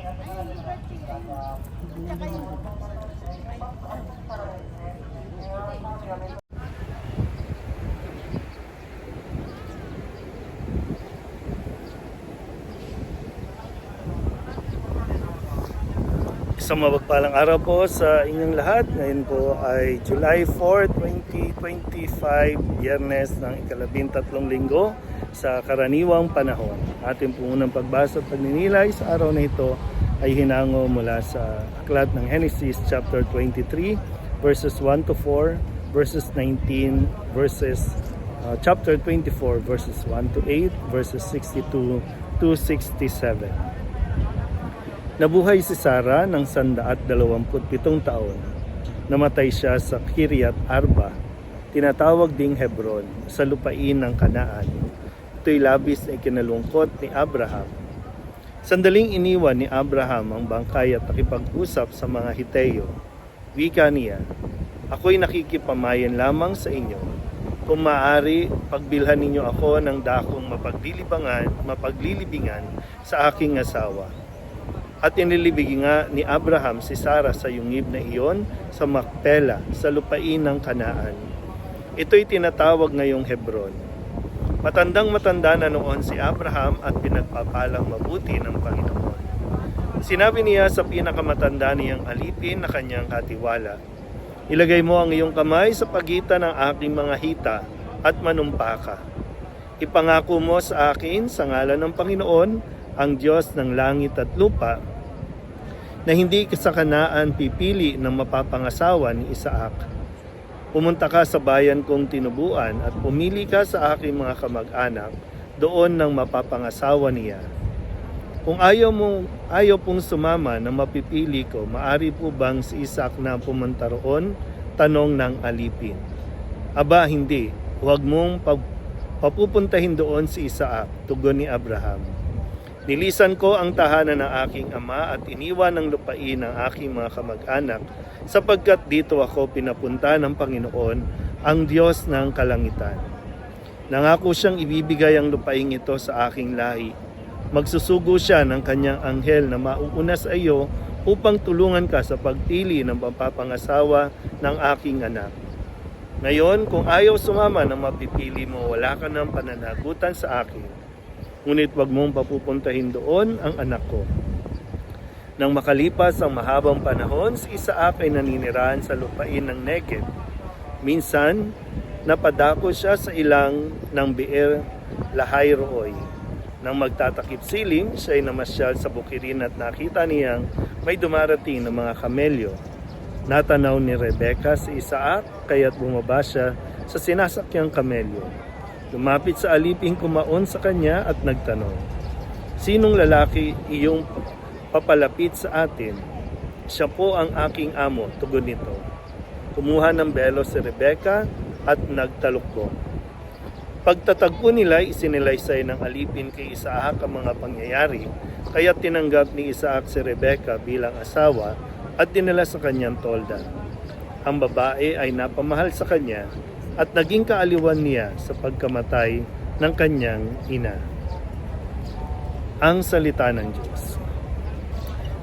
yung papunta ng ano? Tsaka yung Isang mapagpalang araw po sa inyong lahat. Ngayon po ay July 4, 2025, biyernes ng ikalabing tatlong linggo sa karaniwang panahon. Ating po unang pagbasa at pagninilay sa araw na ito ay hinango mula sa aklat ng Genesis chapter 23 verses 1 to 4 verses 19 verses uh, chapter 24 verses 1 to 8 verses 62 to 67. Nabuhay si Sara ng sandaat dalawamput pitong taon. Namatay siya sa Kiryat Arba, tinatawag ding Hebron, sa lupain ng Kanaan. Ito'y labis na ikinalungkot ni Abraham. Sandaling iniwan ni Abraham ang bangkay at nakipag-usap sa mga Hiteo. Wika niya, Ako'y nakikipamayan lamang sa inyo. Kung maaari, pagbilhan ninyo ako ng dakong mapaglilibangan, mapaglilibingan sa aking asawa. At inilibig nga ni Abraham si Sara sa yungib na iyon sa Makpela, sa lupain ng Kanaan. Ito'y tinatawag ngayong Hebron. Matandang matanda na noon si Abraham at pinagpapalang mabuti ng Panginoon. Sinabi niya sa pinakamatanda niyang alipin na kanyang katiwala, Ilagay mo ang iyong kamay sa pagitan ng aking mga hita at manumpa ka. Ipangako mo sa akin sa ngalan ng Panginoon, ang Diyos ng langit at lupa, na hindi sa kanaan pipili ng mapapangasawa ni Isaac. Pumunta ka sa bayan kong tinubuan at pumili ka sa aking mga kamag-anak doon ng mapapangasawa niya. Kung ayaw, mong, ayaw pong sumama na mapipili ko, maari po bang si Isaac na pumunta roon? Tanong ng alipin. Aba, hindi. Huwag mong papupuntahin doon si Isaac, tugon ni Abraham. Nilisan ko ang tahanan ng aking ama at iniwan ng lupain ng aking mga kamag-anak sapagkat dito ako pinapunta ng Panginoon, ang Diyos ng kalangitan. Nangako siyang ibibigay ang lupaing ito sa aking lahi. Magsusugo siya ng kanyang anghel na mauuna sa iyo upang tulungan ka sa pagpili ng papapangasawa ng aking anak. Ngayon, kung ayaw sumama ng mapipili mo, wala ka ng pananagutan sa akin. Ngunit wag mong papupuntahin doon ang anak ko. Nang makalipas ang mahabang panahon, si Isaac ay naninirahan sa lupain ng Negev. Minsan, napadako siya sa ilang ng Beer Lahai Roy. Nang magtatakip siling, siya ay namasyal sa bukirin at nakita niyang may dumarating ng mga kamelyo. Natanaw ni Rebecca si Isaac, kaya't bumaba siya sa sinasakyang kamelyo. Lumapit sa aliping kumaon sa kanya at nagtanong, Sinong lalaki iyong papalapit sa atin? Siya po ang aking amo, tugon nito. Kumuha ng belo si Rebecca at nagtalukbong. Pagtatagpo nila, isinilaysay ng alipin kay Isaac ang mga pangyayari, kaya tinanggap ni Isaac si Rebecca bilang asawa at dinala sa kanyang tolda. Ang babae ay napamahal sa kanya at naging kaaliwan niya sa pagkamatay ng kanyang ina. Ang salita ng Diyos.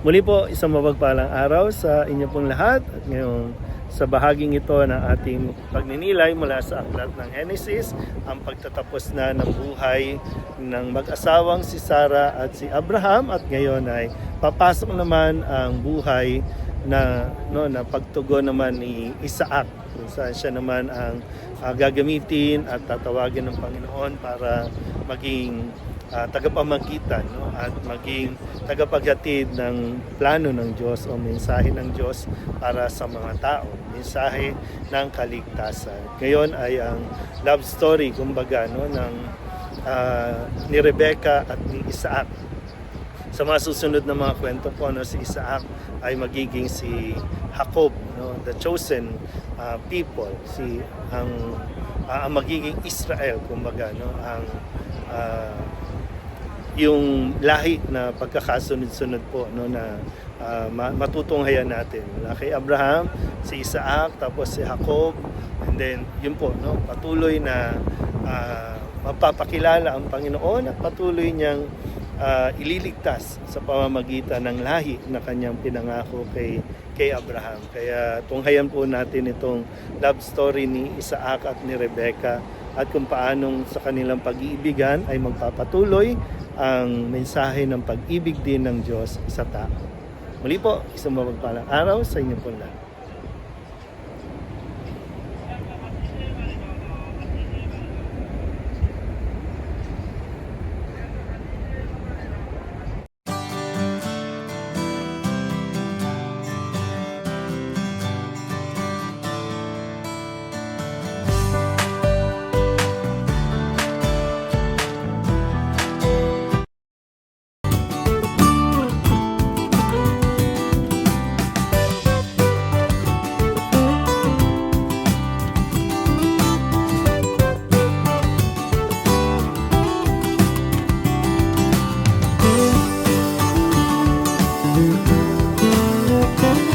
Muli po, isang mapagpalang araw sa inyo pong lahat at ngayong sa bahaging ito ng ating pagninilay mula sa aklat ng Genesis, ang pagtatapos na ng buhay ng mag-asawang si Sarah at si Abraham at ngayon ay papasok naman ang buhay na no na pagtugon naman ni Isaac kung saan siya naman ang ah, gagamitin at tatawagin ng Panginoon para maging ah, tagapamagitan no? At maging tagapaghatid ng plano ng Diyos o mensahe ng Diyos para sa mga tao. Mensahe ng kaligtasan. Ngayon ay ang love story kumbaga no ng ah, ni Rebecca at ni Isaac. Sa mga susunod na mga kwento po no si Isaac ay magiging si Jacob no the chosen uh, people. Si ang ang magiging Israel kumbaga no ang ah, yung lahi na pagkakasunod-sunod po no na ma- matutunghayan natin mula kay Abraham si Isaac tapos si Jacob and then yun po no patuloy na ah, mapapakilala ang Panginoon at patuloy niyang ah, ililigtas sa pamamagitan ng lahi na kanyang pinangako kay kay Abraham. Kaya tunghayan po natin itong love story ni Isaac at ni Rebecca at kung paanong sa kanilang pag-iibigan ay magpapatuloy ang mensahe ng pag-ibig din ng Diyos sa tao. Muli po, isang mapagpalang araw sa inyo po lahat.